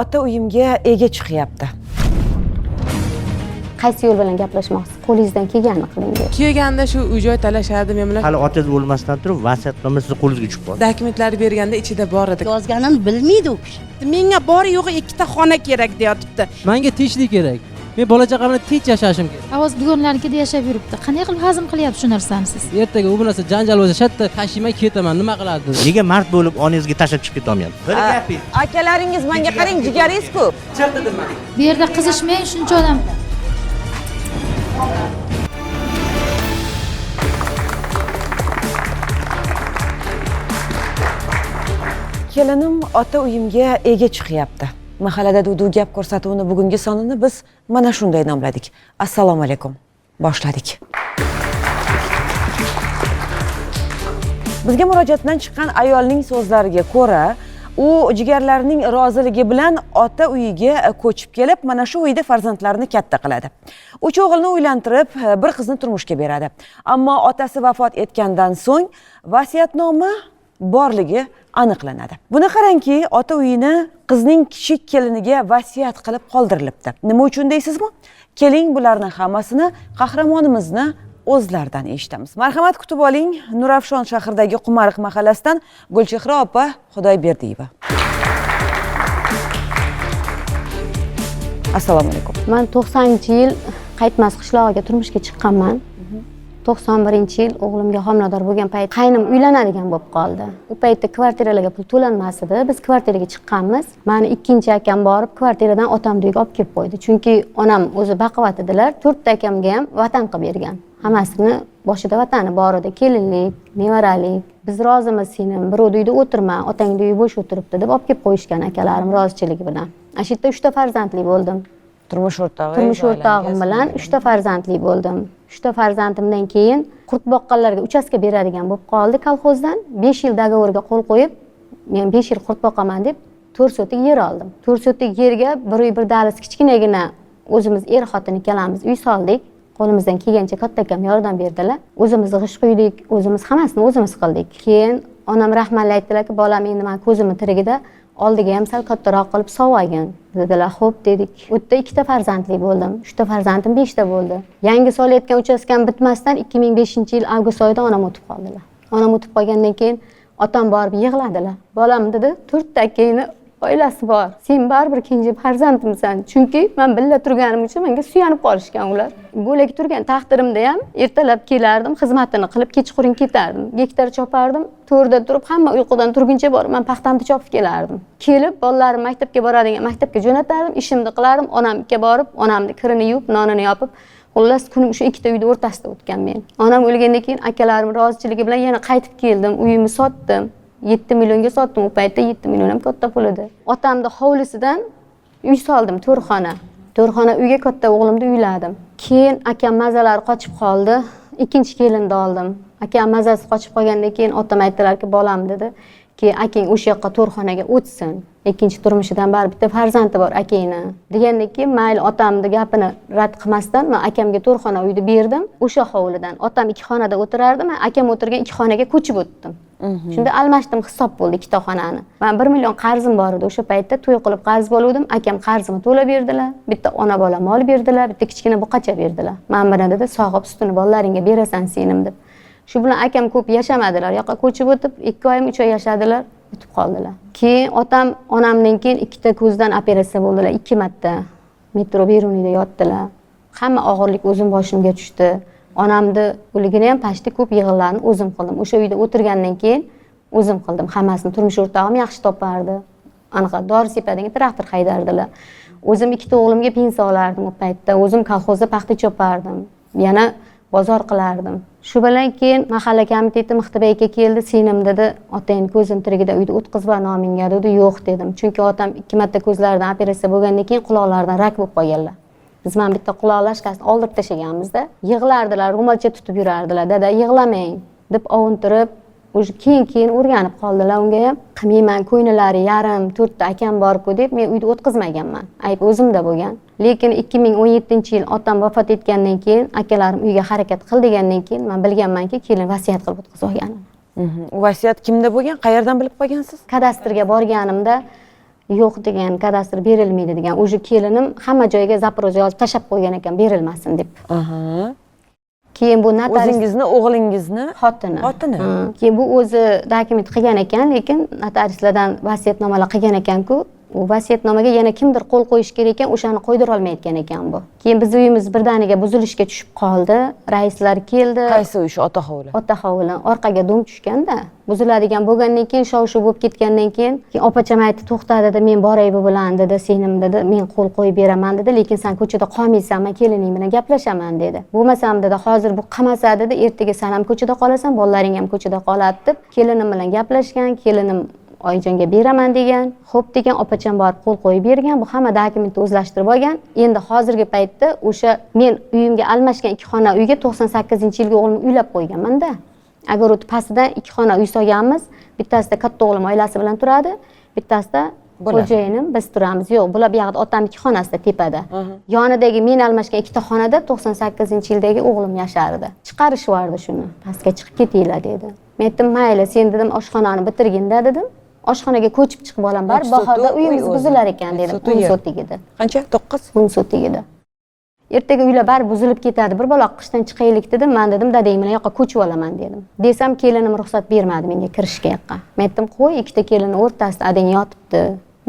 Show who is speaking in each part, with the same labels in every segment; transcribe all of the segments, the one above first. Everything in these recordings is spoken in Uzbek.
Speaker 1: ota uyimga ega chiqyapti.
Speaker 2: Qaysi yo'l bilan gaplashmoqchisiz qo'lingizdan kelganini qiling deb?
Speaker 3: Kuyaganda shu uy joy talashadi men bilan.
Speaker 4: Hali otangiz o'lmasdan turib vasiyatnoma sizni qo'lingizga tushib qoldi.
Speaker 3: Dokumentlar berganda ichida bor edi.
Speaker 5: Yozganini bilmaydi u kishi.
Speaker 6: Menga bori yo'g'i ikkita xona kerak deyotibdi.
Speaker 7: Manga tinchlik kerak men bola chaqam bilan tinch yashashim kerak.
Speaker 8: Havoz dugonlarnikida yashab yuribdi. Qanday qilib hazm qilyapti shu narsani siz?
Speaker 7: Ertaga u narsa janjal bo'lsa shu yerda tashimay ketaman. Nima qiladi
Speaker 4: nega mard bo'lib onangizga tashlab chiqib ketolmayapti bir gapingiz
Speaker 1: akalaringiz menga qarang jigaringiz ko'p
Speaker 8: bu yerda qizishmang shuncha odam.
Speaker 1: Kelinim ota uyimga ega chiqyapti mahallada duv gap ko'rsatuvini bugungi sonini biz mana shunday nomladik. Assalomu alaykum. Boshladik. Bizga murojaatdan chiqqan ayolning so'zlariga ko'ra u jigarlarining roziligi bilan ota uyiga e, ko'chib kelib mana shu uyda farzandlarini katta qiladi. Uch o'g'ilni uylantirib e, bir qizni turmushga beradi. Ammo otasi vafot etgandan so'ng vasiyatnoma borligi aniqlanadi. Buni qarangki ota uyini qizning kichik keliniga vasiyat qilib qoldirilibdi. Nima uchun deysizmi? Keling bularni hammasini qahramonimizni o'zlaridan eshitamiz. Marhamat kutib oling. Nurafshon shahridagi qumariq mahallasidan gulchehra opa xudoyberdiyeva assalomu alaykum.
Speaker 2: Man to'qsoninchi yil qaytmas qishlog'iga turmushga chiqqanman. To'qson birinchi yil o'g'limga homilador bo'lgan payt qaynim uylanadigan bo'lib qoldi. U paytda kvartiralarga pul to'lanmas edi biz kvartiraga chiqqanmiz. Mani ikkinchi akam borib kvartiradan otamni uyiga olib kelib qo'ydi. Chunki onam o'zi baquvvat edilar. To'rtta akamga ham vatan qilib bergan. Hammasini boshida vatani bor edi. Kelinlik nevaralik biz rozimiz seni birovni uyida o'tirma otangni uyi bo'sh o'tiribdi deb olib kelib qo'yishgan akalarim rozichiligi bilan. Ana shu yerda uchta farzandli bo'ldim.
Speaker 1: Turmush o'rtog'i
Speaker 2: turmush o'rtog'im bilan uchta farzandli bo'ldim. Uchta farzandimdan keyin qurt boqqanlarga uchastka beradigan bo'lib qoldi kolxozdan. Besh yil dogovorga qo'l qo'yib men besh yil qurt boqaman deb to'rt sotik yer oldim. To'rt sotik yerga bir uy bir dahliz kichkinagina o'zimiz er xotin ikkalamiz uy soldik. Qo'limizdan kelgancha katta akam yordam berdilar. O'zimiz g'isht quydik o'zimiz hammasini o'zimiz qildik. Keyin onam rahmatli aytdilarki bolam endi man ko'zimni tirigida oldiga ham sal kattaroq qilib sovg'agin dedilar ho'p dedik. U yerda ikkita farzandli bo'ldim. Uchta farzandim beshta bo'ldi. Yangi solayotgan uchastkam bitmasdan ikki ming beshinchi yil avgust oyida onam o'tib qoldilar. Onam o'tib qolgandan keyin otam borib yig'ladilar. Bolam dedi to'rtta akangni oilasi bor. Sen baribir kenja farzandimsan chunki man birga turganim uchun menga suyanib qolishgan ular. Bo'lak turgan taqdirimda ham ertalab kelardim xizmatini qilib kechqurun ketardim. Gektar chopardim to'rda turib hamma uyqudan turguncha borib man paxtamni chopib kelardim. Kelib bolalarim maktabga boradigan maktabga jo'natardim ishimni qilardim onamga borib onamni kirini yuvib nonini yopib xullas kunim shu ikkita uyni o'rtasida o'tgan men. Onam o'lgandan keyin akalarim rozachiligi bilan yana qaytib keldim uyimni sotdim yetti millionga sotdim. U paytda yetti million ham katta pul edi. Otamni hovlisidan uy soldim to'rxona. To'rxona uyga katta o'g'limni uyladim. Keyin akam mazalari qochib qoldi. Ikkinchi kelinni oldim. Akam mazasi qochib qolgandan keyin otam aytdilarki bolam dedi ki akang o'sha yoqqa to'rxonaga o'tsin. Ikkinchi turmushidan baribir bitta farzandi bor akangni. Degandan keyin mayli otamni gapini rad qilmasdan man akamga to'rxona uyni berdim. O'sha hovlidan otam ikki xonada o'tirardi man akam o'tirgan ikki xonaga ko'chib o'tdim. Shunda almashdim hisob bo'ldi ikkita xonani man bir million qarzim bor edi o'sha paytda to'y qilib qarz bo'luvdim. Akam qarzimni to'lab berdilar bitta ona bola mol berdilar bitta kichkina buqacha berdilar. Mana buni dedi sog'ib sutini bolalaringga berasan senim deb shu bilan akam ko'p yashamadilar. U yoqqa ko'chib o'tib ikki oymi uch oy yashadilar o'tib qoldilar. Keyin otam onamdan keyin ikkita ko'zdan operatsiya bo'ldilar. Ikki marta metro beruniyda yotdilar. Hamma og'irlik o'zim boshimga tushdi. Onamni o'ligini ham почти ko'p yig'inlarni o'zim qildim. O'sha uyda o'tirgandan keyin o'zim qildim. Hammasini turmush o'rtog'im yaxshi topardi. Anaqa dori sepadigan traktor haydardilar o'zim ikkita o'g'limga pensiya olardim u paytda. O'zim kolxozda paxta chopardim. Yana bozor qilardim. Shu bilan keyin mahalla komiteti mixtibay aka keldi singlim dedi otangni ko'zini tirigida uyda o'tkazma nomingga dedi. Yo'q dedim. Chunki otam ikki marta ko'zlaridan operatsiya bo'lgandan keyin quloqlaridan rak bo'lib qolganlar. Biz mana bitta quloq lashkasini oldirib tashlaganmizda. Yig'lardilar ro'molcha tutib yurardilar. Dada yig'lamang deb ovuntirib уже keyin keyin o'rganib qoldilar. Unga ham qilmayman ko'ynalari yarim to'rtta akam borku deb men uyda o'tkazmaganman. Ayb o'zimda bo'lgan. Lekin ikki ming o'n yettinchi yil otam vafot etgandan keyin akalarim uyga harakat qil degandan keyin man bilganmanki kelin vasiyat qilib o'tkazib olganini
Speaker 1: u vasiyat kimda bo'lgan? Qayerdan bilib qolgansiz?
Speaker 2: Kadastrga borganimda yo'q degan kadastr berilmaydi degan. Уже kelinim hamma joyga zaпрос yozib tashlab qo'ygan ekan berilmasin deb keyin bu notarius
Speaker 1: o'zingizni o'g'lingizni
Speaker 2: xotini.
Speaker 1: Xotini?
Speaker 2: Keyin bu o'zi dokument qilgan ekan lekin notariuslardan vasiyatnomalar qilgan ekanku vasiyatnomaga yana kimdir qo'l qo'yishi kerak ekan o'shani qo'ydirolmayotgan ekan bu. Keyin bizni uyimiz birdaniga buzilishga tushib qoldi raislar keldi.
Speaker 1: Qaysi uy? Shu ota hovli.
Speaker 2: Ota hovli orqaga dum tushganda buziladigan bo'lgandan keyin shov shuv bo'lib ketgandan keyin opacham aytdi to'xta dedi men boray bu bilan dedi singlim dedi men qo'l qo'yib beraman dedi lekin sen ko'chada qolmaysan man kelining bilan gaplashaman dedi. Bo'lmasam dedi hozir bu qilmasa dedi ertaga san ham ko'chada qolasan bolalaring ham ko'chada qoladi deb kelinim bilan gaplashgan kelinim oyijonga beraman degan xo'p degan opacham borib qo'l qo'yib bergan bu hamma dokumentni o'zlashtirib olgan. Endi hozirgi paytda o'sha men uyimga almashgan ikki xona uyga to'qson sakkizinchi yilgi o'g'limni uylab qo'yganmanda. Огород pastidan ikki xona uy solganmiz. Bittasida katta o'g'lim oilasi bilan turadi. Bittasida xo'jayinim biz turamiz. Yo'q bular buyog'ida otamni ikki xonasida tepada yonidagi men almashgan ikkita xonada to'qson sakkizinchi yildagi o'g'lim yashardi. Chiqarish yubordi shuni. Pastga chiqib ketinglar dedi. Men aytdim mayli sen dedim oshxonani bitirginda dedim oshxonaga ko'chib chiqib olaman baribir bahorda
Speaker 1: uy
Speaker 2: uyimiz buzilar ekan dedim.
Speaker 1: So'ti
Speaker 2: un
Speaker 1: yer.
Speaker 2: sotigida
Speaker 1: qancha? To'qqiz?
Speaker 2: Un sotigida ertaga uylar baribir buzilib ketadi. Bir balo qishdan chiqaylik dedim. Man dedim dadang bilan yoqqa ko'chib olaman dedim. Desam kelinim ruxsat bermadi menga kirishga yoqqa. Men aytdim qo'y ikkita kelinni o'rtasida adang yotibdi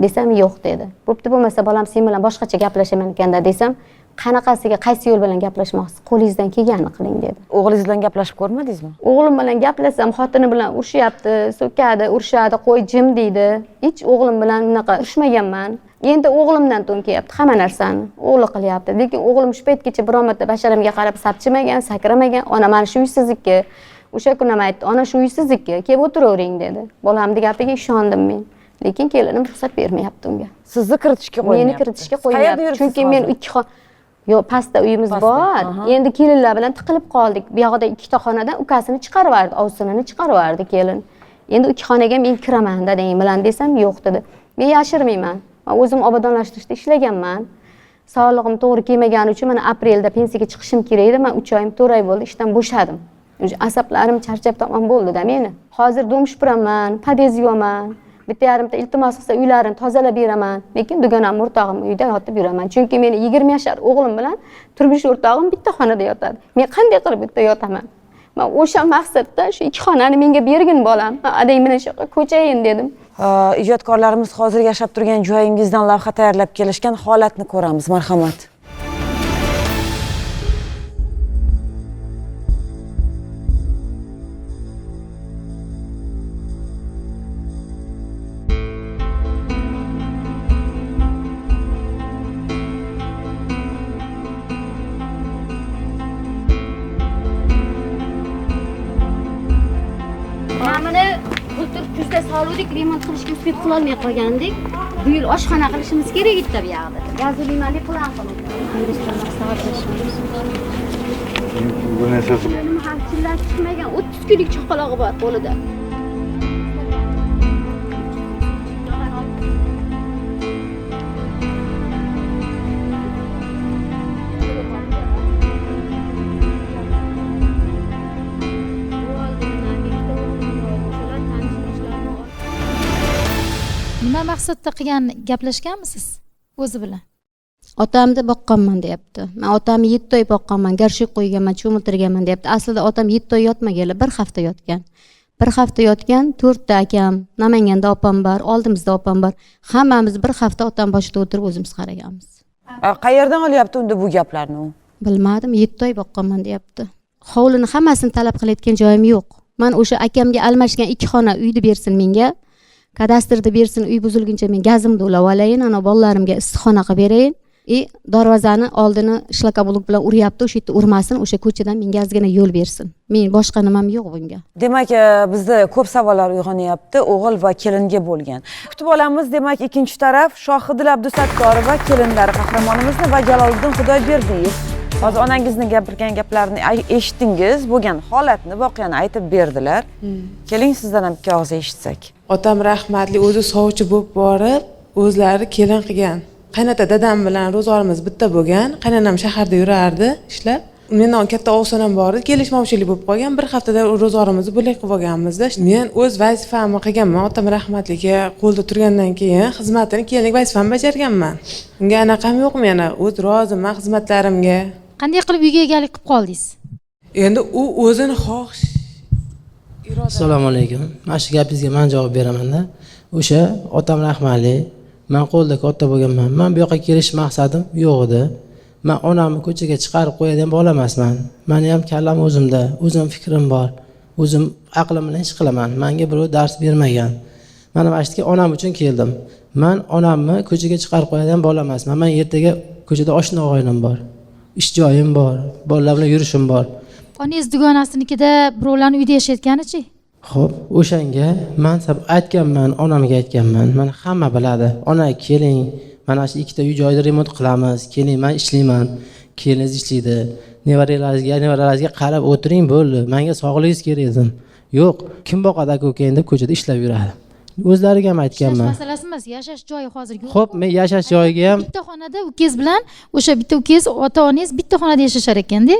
Speaker 2: desam yo'q dedi. Bo'pti bo'lmasa bolam sen bilan boshqacha gaplashaman ekanda desam qanaqasiga qaysi yo'l bilan gaplashmoqchisiz qo'lingizdan kelganini qiling dedi.
Speaker 1: O'g'lingiz bilan gaplashib ko'rmadingizmi?
Speaker 2: O'g'lim bilan gaplashsam xotini bilan urishyapti so'kadi urishadi qo'y jim deydi. Hech o'g'lim bilan unaqa urushmaganman. Endi o'g'limdan to'nkayapti hamma narsani o'g'li qilyapti. Lekin o'g'lim shu paytgacha biror marta basharamga qarab sapchimigan sakramagan ona mana shu uy sizniki o'sha kuni ham aytdi ona shu uy sizniki kelib o'tiravering dedi. Bolamni gapiga ishondim men. Lekin kelinim ruxsat bermayapti unga.
Speaker 1: Sizni kiritishga qo'ymayapti.
Speaker 2: meni kiritishga qo'ymayapti? chunki men ikki xon yo'q pastda uyimiz bor. endi kelinlar bilan tiqilib qoldik. Buyog'ida ikkita xonadan ukasini chiqarib yubordi ovsinini chiqarib yubordi kelin. Endi ikki xonaga men kiraman dadang bilan desam yo'q dedi. Men yashirmayman. Man o'zim obodonlashtirishda ishlaganman. Sog'lig'im to'g'ri kelmagani uchun mana aprelda pensiyaga chiqishim kerak edi. Man uch oyim to'rt oy bo'ldi ishdan bo'shadim. Уже asablarim charchab tamom bo'ldida meni. Hozir dom supuraman pod'ezd yuvaman bitta yarimta iltimos qilsa uylarini tozalab beraman lekin dugonam o'rtog'im uyda yotib yuraman chunki meni yigirma yashar o'g'lim bilan turmush o'rtog'im bitta xonada yotadi. Men qanday qilib bitta yotaman? Man o'sha maqsadda shu ikki xonani menga bergin bolam. Adang bilan shu yoqqa ko'chayin dedim.
Speaker 1: İjodkorlarimiz hozir yashab turgan joyingizdan lavha tayyorlab kelishgan holatni ko'ramiz marhamat
Speaker 2: qilishga uspeb qilolmay qolgandik bu yil oshxona qilishimiz kerak bitta bu yoqda gazolinali plan
Speaker 5: Buni siz
Speaker 2: nima ham chillasi chiqmagan o'ttiz kunlik chaqalog'i bor qo'lida
Speaker 8: nima maqsadda qilgan gaplashganmisiz o'zi bilan?
Speaker 2: Otamni boqqanman deyapti. Man otamni yetti oy boqqanman горшок qo'yganman cho'miltirganman deyapti. Aslida otam yetti oy yotmaganlar bir hafta yotgan. Bir hafta yotgan to'rtta akam namanganda opam bor oldimizda opam bor. Hammamiz bir hafta otam boshida o'tirib o'zimiz qaraganmiz
Speaker 1: qayerdan olyapti unda bu gaplarni u?
Speaker 2: Bilmadim yetti oy boqqanman deyapti. Hovlini hammasini talab qilayotgan joyim yo'q. Man o'sha akamga almashgan ikki xona uyni bersin menga kadastrni bersin uy buzilguncha men gazimni ulab olayin ana bolalarimga issiqxona qilib berayin. И darvozani oldini shlakobulok bilan uryapti o'sha yerda urmasin o'sha ko'chadan menga ozgina yo'l bersin. Men boshqa nimam yo'q bunga.
Speaker 1: Demak e, bizda ko'p savollar uyg'onyapti o'g'il va kelinga bo'lgan. Kutib olamiz demak ikkinchi taraf shohidil abdusattorova kelinlari qahramonimizni va jaloliddin xudoyberdiyev. Hozir onangizni gapirgan gaplarini eshitdingiz bo'lgan holatni voqeani aytib berdilar. Keling sizdan ham ikki og'iz eshitsak.
Speaker 3: Otam rahmatli o'zi sovchi bo'lib borib o'zlari kelin qilgan. Qaynota dadam bilan ro'zg'orimiz bitta bo'lgan. Qaynonam shaharda yurardi ishlab. Mendan katta ovsinam bor edi kelishmovchilik bo'lib qolgan. Bir haftada ro'zg'orimizni bo'lak qilib olganmizda. Men o'z vazifamni qilganman otam rahmatliga qo'lda turgandan keyin xizmatini kelinlik vazifamni bajarganman. Unga anaqam yo'q meni o'z roziman xizmatlarimga
Speaker 8: qanday qilib uyga egalik qilib qoldingiz?
Speaker 3: Endi u o'zini xohish
Speaker 9: assalomu alaykum. Mana shu gapingizga man javob beramanda. O'sha otam rahmatli man qo'lda katta bo'lganman. Man bu yoqqa kelish maqsadim yo'q edi man onamni ko'chaga chiqarib qo'yadigan bola emasman. Mani ham kallam o'zimda. O'zim fikrim bor. O'zim aqlim bilan ish qilaman. Manga birov dars bermagan. Mana mana shu onam uchun keldim. Man onamni ko'chaga chiqarib qo'yadigan bola emasman. Man ertaga ko'chada oshna og'aynim bor ish joyim bor bolalar bilan yurishim bor
Speaker 8: onangiz dugonasinikida birovlarni uyda yashayotganichi
Speaker 9: Xo'p, o'shanga man aytganman, onamga aytganman. Mana hamma biladi. Ona, keling, mana shu ikkita uy joyni remont qilamiz. Keling, men ishlayman. Keliningiz ishlaydi. Nevaralaringizga, nevaralaringizga qarab o'tiring bo'ldi. Menga sog'ligingiz kerak dedim. Yo'q, kim boqadi aka ukang deb ko'chada ishlab yuradi. O'zlariga ham
Speaker 8: yashash
Speaker 9: aytganman.
Speaker 8: masalasi emas yashash joyi hozirgi
Speaker 9: Xo'p, men yashash joyiga ham
Speaker 8: bitta xonada ukangiz bilan o'sha bitta ukangiz ota onangiz bitta xonada yashashar ekanda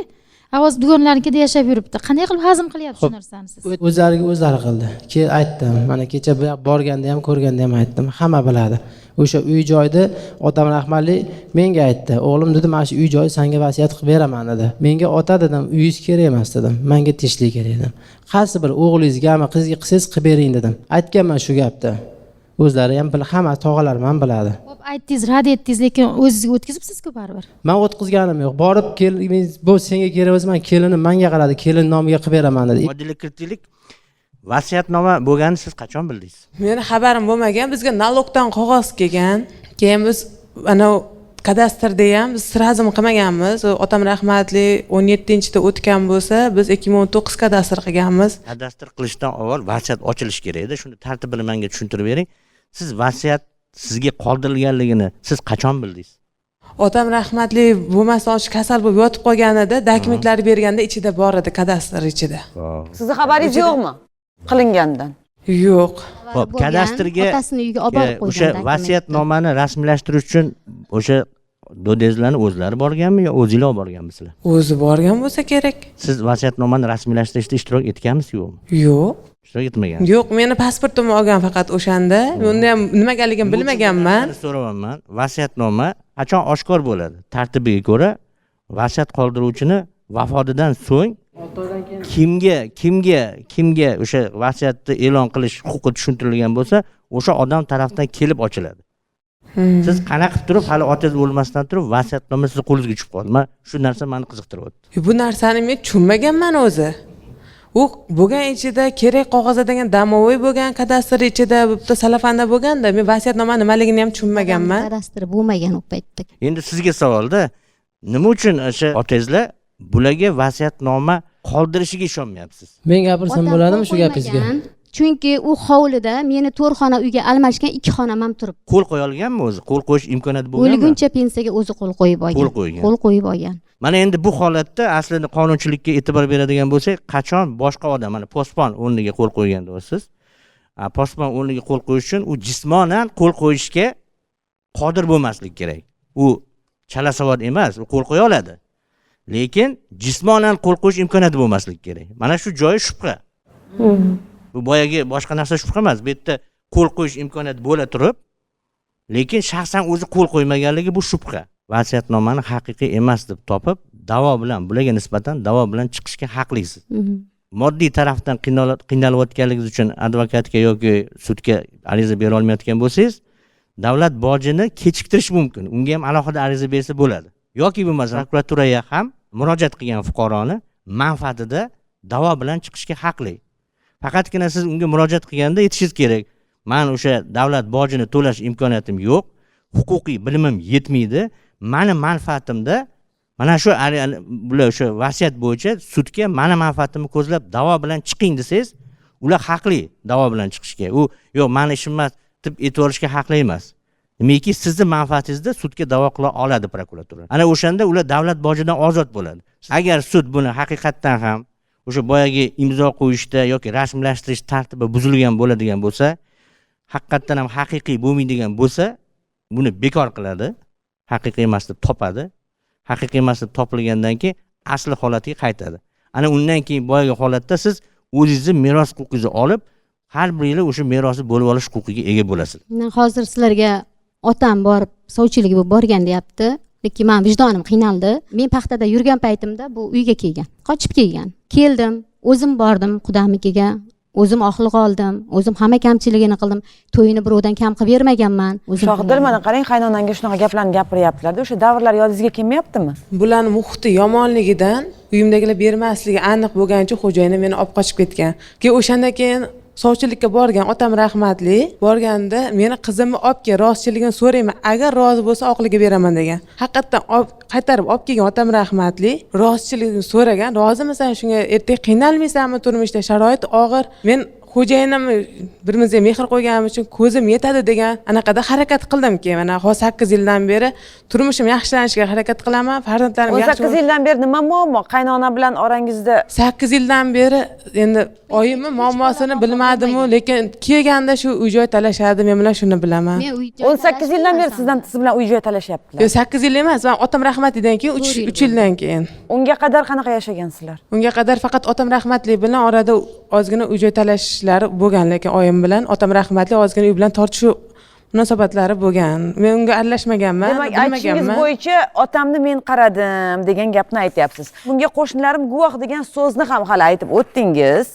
Speaker 8: a hozir dugonlarnikida yashab yuribdi. Qanday qilib hazm qilyapti shu narsani siz?
Speaker 9: O'zlariga o'zlari qildi. Kel aytdim mana kecha borganda ham ko'rganda ham aytdim. Hamma biladi o'sha uy joyni otam rahmatli menga aytdi. O'g'lim dedi mana shu uy joy senga vasiyat qilib beraman dedi. Menga ota dedim uyingiz kerak emas dedim. Menga tinchlik kerak dedim. Qaysi bir o'g'lingizgami qizga qilsangiz qilib bering dedim. Aytganman shu gapni. O'zlari ham bil hamma tog'alarim ham biladi.
Speaker 8: Xo'p, aytdingiz rad etdingiz lekin o'zizga o'tkazibsiz-ku baribir?
Speaker 9: Man o'tqizganim yo'q. Borib kelin bu senga kerak emas man kelinim manga qaradi kelin nomiga qilib beraman dedi.
Speaker 4: Oddiy kiritaylik vasiyatnoma bo'lganini siz qachon bildingiz?
Speaker 3: Meni xabarim bo'lmagan bizga nalogdan qog'oz kelgan. Keyin biz ana kadastrda ham biz сразу qilmaganmiz. Otam rahmatli o'n yettinchida o'tgan bo'lsa biz ikki ming o'n to'qqiz kadastr qilganmiz.
Speaker 4: Kadastr qilishdan avval vasiyat ochilishi kerak edi. Shuni tartibini menga tushuntirib bering. Siz vasiyat sizga qoldirilganligini siz qachon bildingiz?
Speaker 3: Otam rahmatli bo'lmasdan shu kasal bo'lib yotib qolganida dokumentlar berganda ichida bor edi kadastr ichida.
Speaker 1: Sizni xabaringiz yo'qmi qilinganidan
Speaker 3: yo'q.
Speaker 4: Ho'p kadastrga
Speaker 2: otasini uyiga olib borib qo'ygan
Speaker 4: o'sha vasiyatnomani rasmiylashtirish uchun o'sha dodangizlarni o'zlari borganmi yo o'zinglar olib borganmisizlar?
Speaker 3: O'zi borgan bo'lsa kerak.
Speaker 4: Siz vasiyatnomani rasmiylashtirishda ishtirok etganmisiz yo'qmi?
Speaker 3: Yo'q.
Speaker 4: Ishtirok etmagan.
Speaker 3: Yo'q meni pasportimni olgan faqat o'shanda. Unda ham nimagaligini bilmaganman.
Speaker 4: so'rayapman vasiyatnoma qachon oshkor bo'ladi? Tartibiga ko'ra vasiyat qoldiruvchini vafotidan so'ng kimga kimga kimga o'sha vasiyatni e'lon qilish huquqi tushuntirilgan bo'lsa o'sha odam tarafdan kelib ochiladi. Siz qanaqa qilib turib hali otangiz o'lmasdan turib vasiyatnoma sizni qo'lingizga tushib qoldi. Man shu narsa mani qiziqtiryapti
Speaker 3: bu narsani men tushunmaganman o'zi. U bo'lgan ichida kerak qog'oz degan domovoy bo'lgan kadastr ichida bitta salafanda bo'lganda men vasiyatnoma nimaligini ham tushunmaganman.
Speaker 2: Kadastri bo'lmagan u paytda.
Speaker 4: Endi sizga savolda nima uchun o'sha otangizlar bularga vasiyatnoma qoldirishiga ishonmayapsiz.
Speaker 9: Men gapirsam bo'ladimi shu gapingizga?
Speaker 2: chunki u hovlida meni to'rt xona uyga almashgan ikki xonam ham turibdi.
Speaker 4: Qo'l qo'ya olganmi o'zi? Qo'l qo'yish imkoniyati bo'lganmi?
Speaker 2: O'lguncha pensiyaga o'zi qo'l qo'yib olgan.
Speaker 4: Qo'l qo'ygan.
Speaker 2: qo'l qo'yib olgan.
Speaker 4: Mana endi bu holatda aslida qonunchilikka e'tibor beradigan bo'lsak qachon boshqa odam mana posbon o'rniga qo'l qo'ygan deyapsiz posbon o'rniga qo'l qo'yish uchun u jismonan qo'l qo'yishga qodir bo'lmasligi kerak. U chalasavod emas u qo'l qo'ya oladi lekin jismonan qo'l qo'yish imkoniyati bo'lmasligi kerak. Mana shu joyi shubha. Bu boyagi boshqa narsa shubha emas. Bu yerda qo'l qo'yish imkoniyati bo'la turib lekin shaxsan o'zi qo'l qo'ymaganligi bu shubha. Vasiyatnomani haqiqiy emas deb topib da'vo bilan bularga nisbatan da'vo bilan chiqishga haqlisiz.
Speaker 2: Mhm.
Speaker 4: moddiy tarafdan qiynala- qiynalayotganligingiz uchun advokatga yoki sudga ariza bera olmayotgan bo'lsangiz davlat bojini kechiktirishi mumkin. Unga ham alohida ariza bersa bo'ladi. Yoki bo'lmasa prokuraturaga ham murojaat qilgan fuqaroni manfaatida da'vo bilan chiqishga haqli. Faqatgina siz unga murojaat qilganda aytishingiz kerak. Man o'sha davlat bojini to'lash imkoniyatim yo'q huquqiy bilimim yetmaydi mani manfaatimda mana shu bular o'sha vasiyat bo'yicha sudga mani manfaatimni ko'zlab da'vo bilan chiqing desangiz ular haqli da'vo bilan chiqishga. U yo'q mani ishim emas deb aytib yuborishga haqli emas. Nimaki sizni manfaatingizda sudga da'vo qila oladi prokuratura. Ana o'shanda ular davlat bojidan ozod bo'ladi. Agar sud buni haqiqatdan ham o'sha boyagi imzo qo'yishda yoki rasmiylashtirish tartibi buzilgan bo'ladigan bo'lsa haqiqatdan ham haqiqiy bo'lmaydigan bo'lsa buni bekor qiladi haqiqiy emas deb topadi haqiqiy emas deb topilgandan keyin asli holatiga qaytadi. Ana undan keyin boyagi holatda siz o'zingizni meros huquqingizni olib har bir yili o'sha merosni bo'lib olish huquqiga ega bo'lasiz.
Speaker 2: Hozir sizlarga otam borib sovchilik bo'lib borgan deyapti. Lekin man vijdonim qiynaldi. Men paxtada yurgan paytimda bu uyga kelgan qochib kelgan. Keldim o'zim bordim qudamikiga o'zim oxliq oldim o'zim hamma kamchiligini qildim. To'yini birovdan kam qilib bermaganman o'zim
Speaker 1: shohidil mana qarang qaynonangga shunaqa gaplarni gapiryaptilarda o'sha davrlar yodingizga kelmayaptimi?
Speaker 3: Bularni muhiti yomonligidan uyimdagilar bermasligi aniq bo'lganicha xo'jayinim meni olib qochib ketgan. Keyin o'shandan keyin sovchilikka borgan otam rahmatli. Borganda meni qizimni olib kel rostchiligini so'rayman. Agar rozi bo'lsa oqliga beraman degan. Haqiqatdan qaytarib olib kelgan otam rahmatli. Rostchiligini so'ragan rozimisan shunga ertaga qiynalmaysanmi turmushda? Sharoit og'ir. Men xo'jayinim birimizga mehr qo'yganim uchun ko'zim yetadi degan anaqada harakat qildim keyin. Mana hozir sakkiz yildan beri turmushim yaxshilanishiga harakat qilaman farzandlarim
Speaker 1: o'n
Speaker 3: yaxshi
Speaker 1: sakkiz yildan beri nima muammo? Qaynona bilan orangizda
Speaker 3: sakkiz yildan beri endi oyimni muammosini bilmadimu lekin kelganda shu uy joy talashadi men bilan shuni bilaman.
Speaker 1: O'n sakkiz yildan beri sizdan siz bilan uy joy talashyaptilar.
Speaker 3: Yo'q, sakkiz yil emas man otam rahmatlidan keyin uch yildan keyin.
Speaker 1: Unga qadar qanaqa yashagansizlar?
Speaker 3: Unga qadar faqat otam rahmatli bilan orada ozgina uy joy talashishlari bo'lgan lekin oyim bilan otam rahmatli ozgina uy bilan tortishuv munosabatlari bo'lgan. Men unga aralashmaganman
Speaker 1: demak aytishingiz bo'yicha otamni men qaradim degan gapni aytyapsiz. Bunga qo'shnilarim guvoh degan so'zni ham hali aytib o'tdingiz.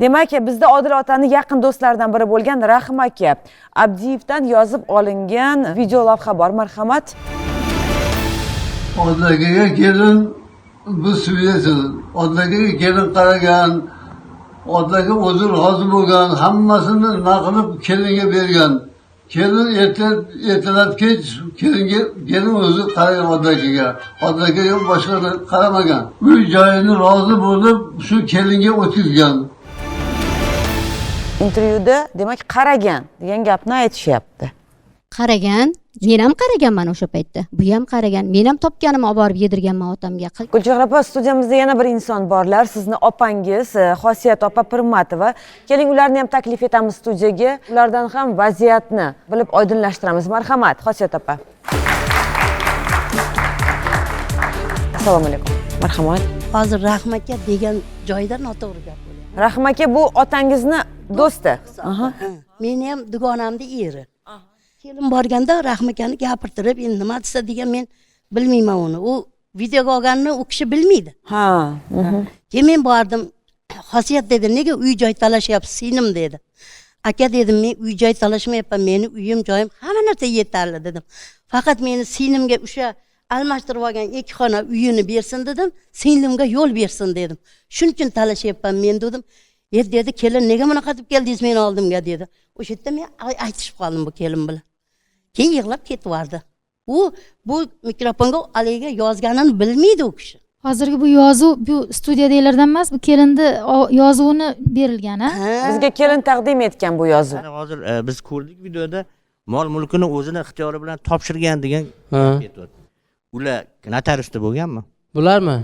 Speaker 1: Demak bizda odil otani yaqin do'stlaridan biri bo'lgan rahim aka abdiyevdan yozib olingan video lavha bor. Marhamat.
Speaker 5: Odlagiga kelin bu suviyasiz. Odlagiga kelin qaragan, otaga o'zi rozi bo'lgan, hammasini nima qilib kelinga bergan. Kelin ertalab kech kelinga kelin o'zi qaragan odlagiga. Odlaga yo'q boshqa qaramagan. Uy joyini rozi bo'lib shu kelinga o'tkazgan.
Speaker 1: intervyuda demak qaragan degan gapni aytishyapti
Speaker 2: qaragan men ham qaraganman o'sha paytda. Bu ham qaragan. Men ham topganimni olib borib yedirganman otamga.
Speaker 1: Gulchehra opa studiyamizda yana bir inson borlar. Sizni opangiz e, xosiyat opa pirmatova. Keling ularni ham taklif etamiz studiyaga. Ulardan ham vaziyatni bilib oydinlashtiramiz. Marhamat xosiyat opa. Assalomu alaykum. Marhamat.
Speaker 10: Hozir rahim aka degan joyda noto'g'ri gap bo'lyapti
Speaker 1: rahim aka bu otangizni do'sti.
Speaker 10: Meni ham dugonamni eri kelin borganda rahim akani gapirtirib endi nima desa degan men bilmayman uni. U videoga olganini u kishi bilmaydi.
Speaker 1: Ha.
Speaker 10: Keyin men bordim xosiyat dedi nega uy joy talashyapsiz singlim dedi. Aka dedim men uy joy talashmayapman meni uyim joyim hamma narsa yetarli dedim. Faqat meni singlimga o'sha almashtirib olgan ikki xona uyini bersin dedim singlimga yo'l bersin dedim. Shuning uchun talashyapman men dedim. E dedi kelin nega bunaqa qilib keldingiz meni oldimga dedi. O'sha yerda men ay- aytishib qoldim bu kelin bilan keyin yig'lab ketib yubordi u bu mikrofonga haligiga yozganini bilmaydi u kishi.
Speaker 8: Hozirgi bu yozuv bu studiyadagilardan emas bu kelinni yozuvini berilgan a
Speaker 10: Ha.
Speaker 1: bizga kelin taqdim etgan bu yozuv.
Speaker 4: Mana hozir e, biz ko'rdik videoda mol mulkini o'zini ixtiyori bilan topshirgan degan ular notariusda bo'lganmi?
Speaker 7: Bularmi?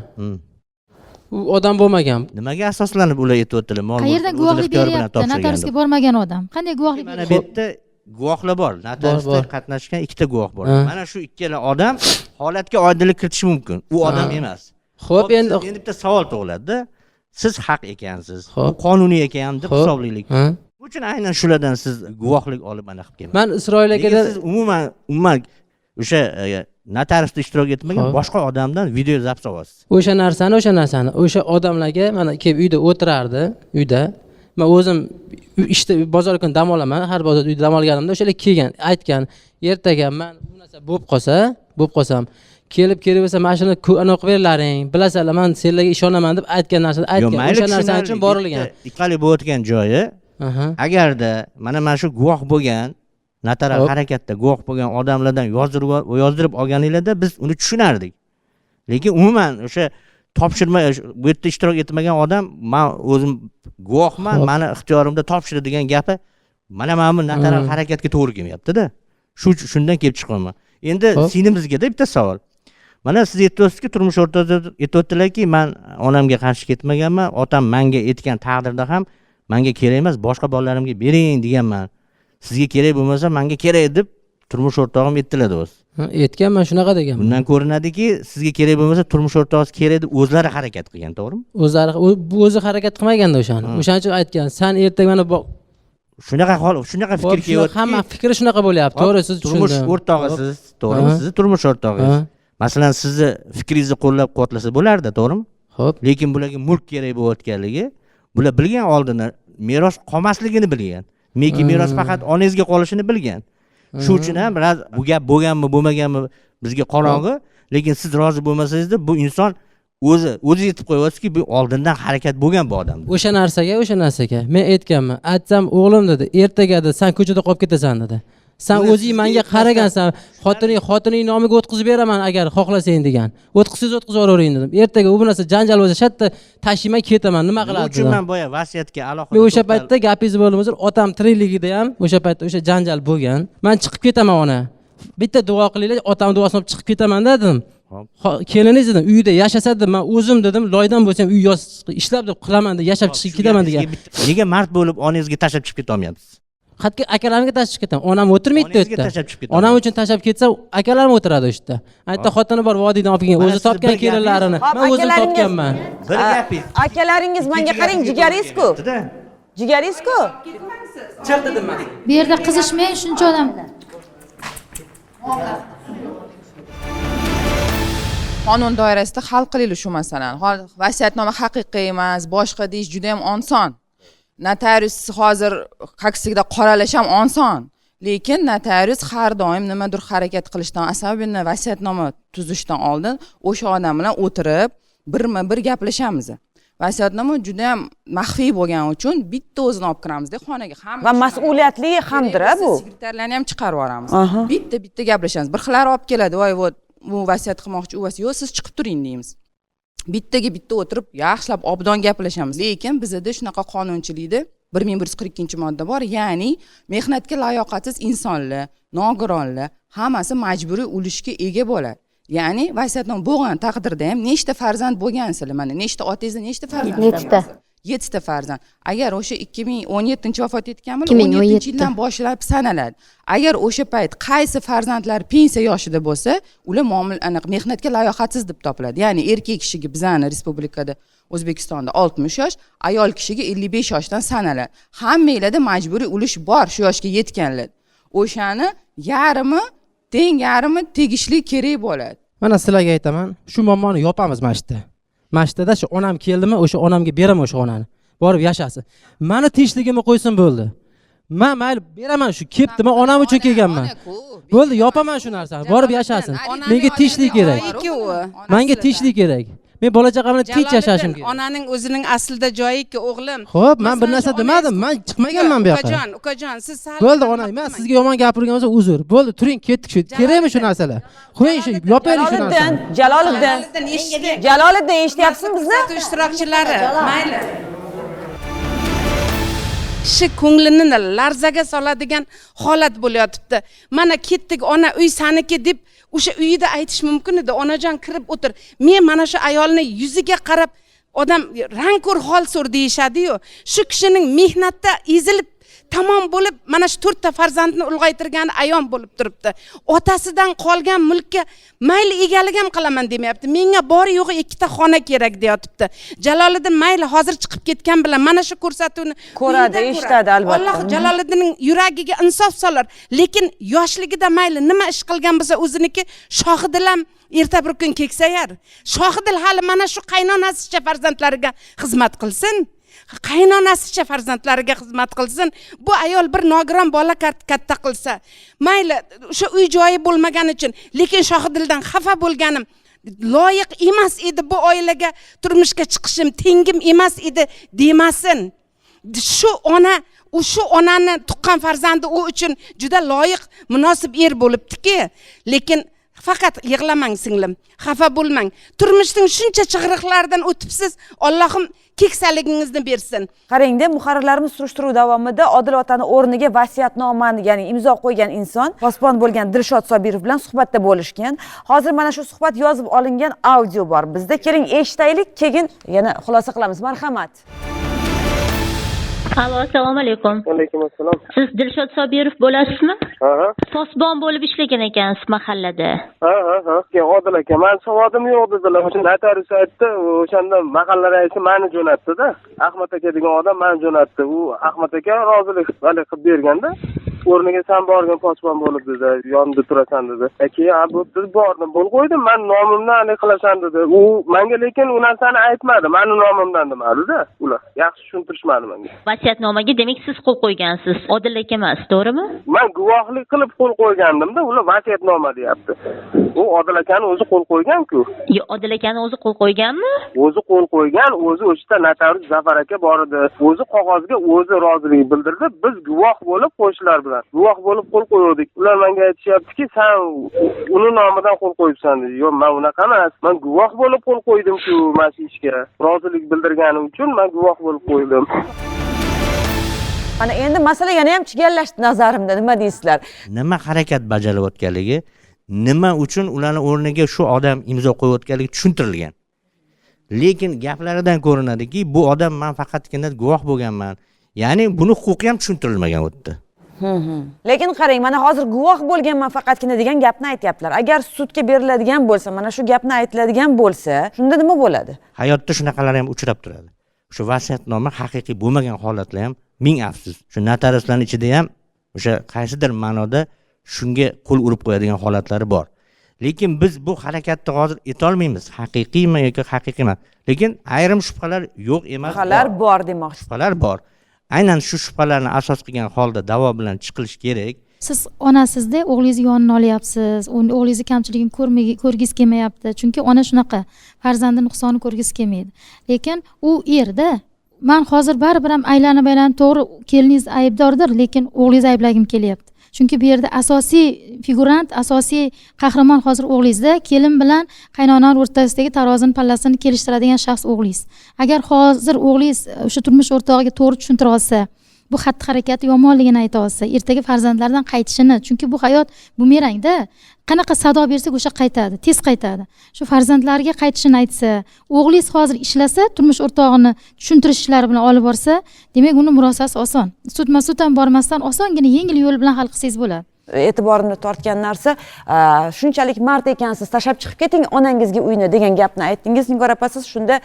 Speaker 7: U odam bo'lmagan.
Speaker 4: Nimaga asoslanib ular aytyaptilar? Mol
Speaker 8: qayerdan guvohlik
Speaker 4: ixtiyori bilan
Speaker 8: beryapti?
Speaker 4: Topshirgan
Speaker 8: notariusga bormagan odam. Qanday guvohlik
Speaker 4: mana bu yerda guvohlar bor. Notariusda qatnashgan ikkita guvoh bor. Mana shu ikkala odam holatga oydinlik kiritishi mumkin. U odam emas. Hop,
Speaker 7: endi-
Speaker 4: endi bitta savol tug'iladida siz haq ekansiz.
Speaker 7: Xo'p.
Speaker 4: qonuniy ekan deb hisoblaylik. Bu uchun aynan shulardan siz guvohlik olib anaqa qilib kelmang.
Speaker 7: Man isroil akada
Speaker 4: siz umuman umuman o'sha e, notariusda ishtirok etmagan boshqa odamdan video zapt olyapsiz
Speaker 7: o'sha narsani o'sha narsani o'sha odamlarga mana kelib uyda o'tirardi uyda man o'zim ishda bozor kuni dam olaman. Har bozor uyda dam olganimda o'shalar kelgan aytgan ertaga man bu narsa bo'lib qolsa bo'lib qolsam kelib kelaversa mana shuni anaqa qilib berlaring bilasizlar man senlarga ishonaman deb aytgan narsani aytgan o'sha narsa uchun borilgan.
Speaker 4: iqali bo'layotgan joyi agarda mana mana shu guvoh bo'lgan notarial harakatda guvoh bo'lgan odamlardan yozdirib yozdirib olganinglarda biz uni tushunardik. Lekin umuman o'sha topshirma bu yerda ishtirok etmagan odam man o'zim guvohman mani ixtiyorimda topshir degan gapi mana mana bu notarial
Speaker 7: Hmm.
Speaker 4: harakatga to'g'ri kelmayaptida. Shu shundan kelib chiqyapman endi singlimizgada bitta savol. Mana siz aytyapsizki turmush o'rtog'ida aytyaptilarki man onamga qarshi ketmaganman otam manga aytgan taqdirda ham manga kerak emas boshqa bolalarimga bering deganman. Sizga kerak bo'lmasa manga kerak deb turmush o'rtog'im aytdilar deyapsiz
Speaker 7: Ha, aytganman shunaqa deganman.
Speaker 4: Bundan ko'rinadiki sizga kerak bo'lmasa turmush o'rtog'ingiz kerak deb o'zlari harakat qilgan to'g'rimi?
Speaker 7: O'zlari o'zi harakat qilmaganda o'shani. O'shaning uchun aytgan san ertaga mana
Speaker 4: shunaqa hol shunaqa fikr
Speaker 7: shunaqa- hamma
Speaker 4: kelyapti
Speaker 7: fikri shunaqa bo'lyapti to'g'ri siz
Speaker 4: turmush o'rtog'isiz to'g'rimi? Sizni turmush o'rtog'ingiz. Masalan sizni fikringizni qo'llab quvvatlasa bo'lardi to'g'rimi?
Speaker 7: Ho'p
Speaker 4: lekin bularga mulk kerak bo'layotganligi bular bilgan oldindan meros qolmasligini bilgan. Lekin meros faqat onangizga qolishini bilgan shu uchun ham bu gap bo'lganmi bo'lmaganmi bizga qorong'i. Lekin siz rozi bo'lmasangizda bu inson o'zi o'zi yetib qo'yyaptiki bu oldindan harakat bo'lgan bu odamda
Speaker 7: o'sha narsaga o'sha narsaga. Men aytganman aytsam o'g'lim dedi ertaga dedi san ko'chada qolib ketasan dedi san o'zing manga qaragansan xotining xotining nomiga o'tkazib beraman agar xohlasang degan. O'tkazsangiz o'tkazib yuboravering dedim. Ertaga u narsa janjal bo'lsa shu yerda tashiymay ketaman. Nima
Speaker 4: nima
Speaker 7: qiladi
Speaker 4: uchun
Speaker 7: dedim.
Speaker 4: man boya vasiyatga alohida
Speaker 7: men o'sha paytda gapingiz bo'lmasa otam tirikligida ham o'sha paytda o'sha janjal bo'lgan. Man chiqib ketaman ona. Bitta duo qilinglar otam duosini olib chiqib ketaman dedim. Keliningiz dedim uyida yashasa dedim man o'zim dedim loydan bo'lsam uy yos ishlab deb qilaman deb yashab chiqib ketaman degan.
Speaker 4: nega mard bo'lib onangizga tashlab chiqib ketolmayapsiz
Speaker 7: hatto akalarimga tashlab ketaman onam o'tirmaydi u yerda
Speaker 4: tashlab chiqib ketaman.
Speaker 7: onam uchun tashlab ketsa akalarim o'tiradi o'sha yerda aytda xotini bor vodiydan olib kelgan o'zi topgan kelinlarini. Man o'zim topganman.
Speaker 4: Bir
Speaker 1: A-
Speaker 4: gapingiz
Speaker 1: akalaringiz menga qarang jigaringiz-ku jigaringiz-ku
Speaker 8: bu yerda qizishmang shuncha odam
Speaker 11: qonun doirasida hal qilaylik shu masalani vasiyatnoma haqiqiy emas boshqa deyish juda yam oson notarius hozir kaksigida qoralash ham oson. Lekin notarius har doim nimadir harakat qilishdan особенно vasiyatnoma tuzishdan oldin o'sha odam bilan o'tirib birma bir gaplashamiz. Vasiyatnoma juda yam maxfiy bo'lgani uchun bitta o'zini olib kiramizda xonaga hamma
Speaker 1: va mas'uliyatli hamdir bu?
Speaker 11: sekretarlarni ham chiqarib yuboramiz. Bitta bitta gaplashamiz. Bir xillari olib keladi. Voy вот bu vasiyat qilmoqchi u vasiyat yo'q siz chiqib turing deymiz bittaga bitta o'tirib yaxshilab obdon gaplashamiz. Lekin bizada shunaqa qonunchilikda bir ming bir yuz qirq ikkinchi modda bor ya'ni mehnatga layoqatsiz insonlar nogironlar hammasi majburiy ulushga ega bo'ladi. Ya'ni vasiyatnoma bo'lgan taqdirda ham nechta farzand bo'lgansizlar mana nechta otangizda nechta farzand
Speaker 2: Yettita.
Speaker 11: Yettita farzand. Agar o'sha ikki ming o'n yettinchi vafot etganmi
Speaker 2: 2017.
Speaker 11: o'n yettinchi yildan boshlab sanaladi. Agar o'sha payt qaysi farzandlar pensiya yoshida bo'lsa ular muomil anaqa mehnatga layoqatsiz deb topiladi. Ya'ni erkak kishiga bizani respublikada o'zbekistonda oltmish yosh ayol kishiga ellik besh yoshdan sanaladi. Hammanglarda majburiy ulush bor shu yoshga yetganlar. O'shani yarmi teng yarmi tegishli kerak bo'ladi.
Speaker 7: Mana sizlarga aytaman shu muammoni yopamiz mana shu yerda mana shu onam keldimi o'sha onamga beraman o'sha xonani borib yashasin mani tinchligimni qo'ysin bo'ldi. Man mayli beraman shu kelibdi man onam uchun kelganman. bo'ldi yopaman shu narsani borib yashasin. Menga tinchlik kerak. manga tinchlik kerak men bola chaqam bilan tinch yashashim kerak.
Speaker 6: onaning o'zining aslida joyiki o'g'lim.
Speaker 7: Xo'p, man bir narsa demadim, man chiqmaganman bu yoqqa.
Speaker 6: ukajon ukajon siz sal
Speaker 7: bo'ldi ona man sizga yomon gapirgan bo'lsa uzr. Bo'ldi turing ketdik shu kerakmi shu narsalar? Qo'ying shu yopaylik shu
Speaker 1: jaloliddin
Speaker 7: narsani
Speaker 1: jaloliddin.
Speaker 6: Jaloliddin, eshitdik.
Speaker 1: jaloliddin eshityapsizmi bizni?
Speaker 6: Kuzatuv ishtirokchilari mayli. Kishi ko'nglini larzaga soladigan holat bo'layotibdi. Mana ketdik ona uy saniki deb o'sha uyida aytish mumkin edi. Onajon kirib o'tir. Men mana shu ayolni yuziga qarab odam rang ko'r hol so'r deyishadiyu. Shu kishining mehnatda ezilib tamom bo'lib mana shu to'rtta farzandni ulg'aytirgani ayon bo'lib turibdi. Otasidan qolgan mulkka mayli egalik ham qilaman demayapti. Menga bori yo'g'i ikkita xona kerak deyotibdi. Jaloliddin mayli hozir chiqib ketgan bilan mana shu ko'rsatuvni
Speaker 1: Ko'radi, eshitadi albatta.
Speaker 6: alloh jaloliddinning yuragiga insof solar lekin yoshligida mayli nima ish qilgan bo'lsa o'ziniki shohidil ham erta bir kun keksayar. Shohidil hali mana shu qaynonasicha farzandlariga xizmat qilsin qaynonasicha farzandlariga xizmat qilsin bu ayol bir nogiron bola katta qilsa. Mayli o'sha uy joyi bo'lmagani uchun lekin shohidildan xafa bo'lganim loyiq emas edi bu oilaga turmushga chiqishim tengim emas edi demasin. Shu ona u shu onani tuqqan farzandi u uchun juda loyiq munosib er bo'libdiki. Lekin faqat yig'lamang singlim xafa bo'lmang. Turmushning shuncha chig'iriqlaridan o'tibsiz allohim keksaligingizni bersin.
Speaker 1: Qarangda muharrirlarimiz surishtiruv davomida odil otani o'rniga vasiyatnomani ya'ni imzo qo'ygan inson posbon bo'lgan dilshod sobirov bilan suhbatda bo'lishgan. Hozir mana shu suhbat yozib olingan audio bor. Bizda keling eshitaylik keyin yana xulosa qilamiz. Marhamat.
Speaker 12: Alo, assalomu alaykum.
Speaker 13: alaykum assalom
Speaker 12: Siz Dilshod Sobirov bo'lasizmi?
Speaker 13: ha ha
Speaker 12: Posbon bo'lib ishlagan ekansiz mahallada.
Speaker 13: ha ha ha Keyin odil aka mani savodim yo'q dedilar o'sha notarius aytdi o'shanda mahalla raisi mani jo'natdida ahmad aka degan odam mani jo'natdi u ahmad aka rozilik haligi qilib berganda o'rniga san borgin posbon bo'lib dedi. Yonimda turasan dedi. E, keyin "Ha, bo'pti bordim bo'lib qo'ydim man nomimdan haligi qilasan dedi. U manga lekin u narsani aytmadi. Mani nomimdan demadida ular yaxshi tushuntirishmadi menga
Speaker 12: Vasiyatnomaga demak siz qo'l qo'ygansiz. Odil aka emas, to'g'rimi?
Speaker 13: man guvohlik qilib qo'l qo'ygandimda ular vasiyatnoma deyapti. U odil akani o'zi qo'l qo'yganku.
Speaker 12: Yo, Odil akani o'zi qo'l qo'yganmi?
Speaker 13: o'zi qo'l qo'ygan o'zi o'sha yerda notarius zafar aka bor edi. O'zi qog'ozga o'zi rozilik bildirdi. Biz guvoh bo'lib qo'shnilar bilan guvoh bo'lib qo'l qo'yuvdik. Ular menga aytishyaptiki san uni nomidan qo'l qo'yibsan. dedi. Yo'q man unaqa emas. Man guvoh bo'lib qo'l qo'ydimku mana shu ishga rozilik bildirganim uchun man guvoh bo'lib qo'ydim.
Speaker 1: Mana endi masala yana ham chigallashdi nazarimda. Nima deysizlar?
Speaker 4: Nima harakat bajarilayotganligi nima uchun ularni o'rniga shu odam imzo qo'yayotganligi tushuntirilgan. Lekin gaplaridan ko'rinadiki bu odam man faqatgina guvoh bo'lganman. Ya'ni buni huquqi ham tushuntirilmagan u yerda
Speaker 1: lekin qarang mana hozir guvoh bo'lganman faqatgina degan gapni aytyaptilar. Agar sudga beriladigan bo'lsa mana shu gapni aytiladigan bo'lsa shunda nima bo'ladi?
Speaker 4: Hayotda shunaqalar ham uchrab turadi. Shu vasiyatnoma haqiqiy bo'lmagan holatlar ham ming afsus. Shu notariuslarni ichida ham o'sha qaysidir ma'noda shunga qo'l urib qo'yadigan holatlari bor. Lekin biz bu harakatni hozir etolmaymiz. Haqiqiymi yoki haqiqiy emas. Lekin ayrim shubhalar yo'q emas
Speaker 1: shubhalar
Speaker 4: bor
Speaker 1: demoqchi.
Speaker 4: Shubhalar bor aynan shu shubhalarni asos qilgan holda davo bilan chiqilish kerak.
Speaker 8: Siz onasizda o'g'lingizni yonini olyapsiz o'g'lingizni kamchiligini ko'rmay- ko'rgisi kelmayapti. Chunki ona shunaqa farzandi nuqsonini ko'rgisi kelmaydi. Lekin u erda man hozir baribir ham aylanib aylanib to'g'ri keliningiz aybdordir lekin o'g'lingizni ayblagim kelyapti. Chunki bu yerda asosiy figurant asosiy qahramon hozir o'g'lingizda. Kelin bilan qaynonani o'rtasidagi tarozini pallasini kelishtiradigan shaxs o'g'lingiz. Agar hozir o'g'lingiz e, o'sha turmush o'rtog'iga to'g'ri tushuntira olsa bu xatti harakati yomonligini ayta olsa ertaga farzandlaridan qaytishini chunki bu hayot bumerangda. Qanaqa sado bersak o'sha qaytadi tez qaytadi. Shu farzandlariga qaytishini aytsa o'g'lingiz hozir ishlasa turmush o'rtog'ini tushuntirish ishlari bilan olib borsa demak uni murosasi oson. Sudma sud ham bormasdan osongina yengil yo'l bilan hal qilsangiz bo'ladi.
Speaker 1: E'tiborimni tortgan narsa shunchalik mard ekansiz tashlab chiqib keting onangizga uyni degan gapni aytdingiz. Nigor opa siz shunda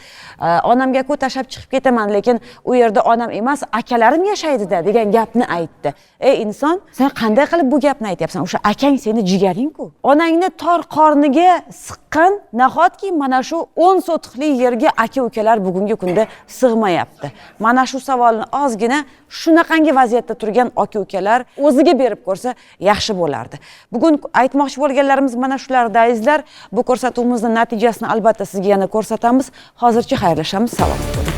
Speaker 1: onamga-ku tashlab chiqib ketaman lekin u yerda onam emas akalarim yashaydida degan gapni aytdi. Ey inson sen qanday qilib bu gapni aytyapsan? O'sha akang seni jigaring-ku onangni tor qorniga siqqan nahotki mana shu o'n sotixli yerga aka ukalar bugungi kunda sig'mayapti? Mana shu savolni ozgina shunaqangi vaziyatda turgan aka ukalar o'ziga berib ko'rsa yaxshi bo'lardi. Bugun aytmoqchi bo'lganlarimiz mana shularda azizlar bu ko'rsatuvimizni natijasini albatta sizga yana ko'rsatamiz. Hozircha xayrlashamiz. Salomat bo'ling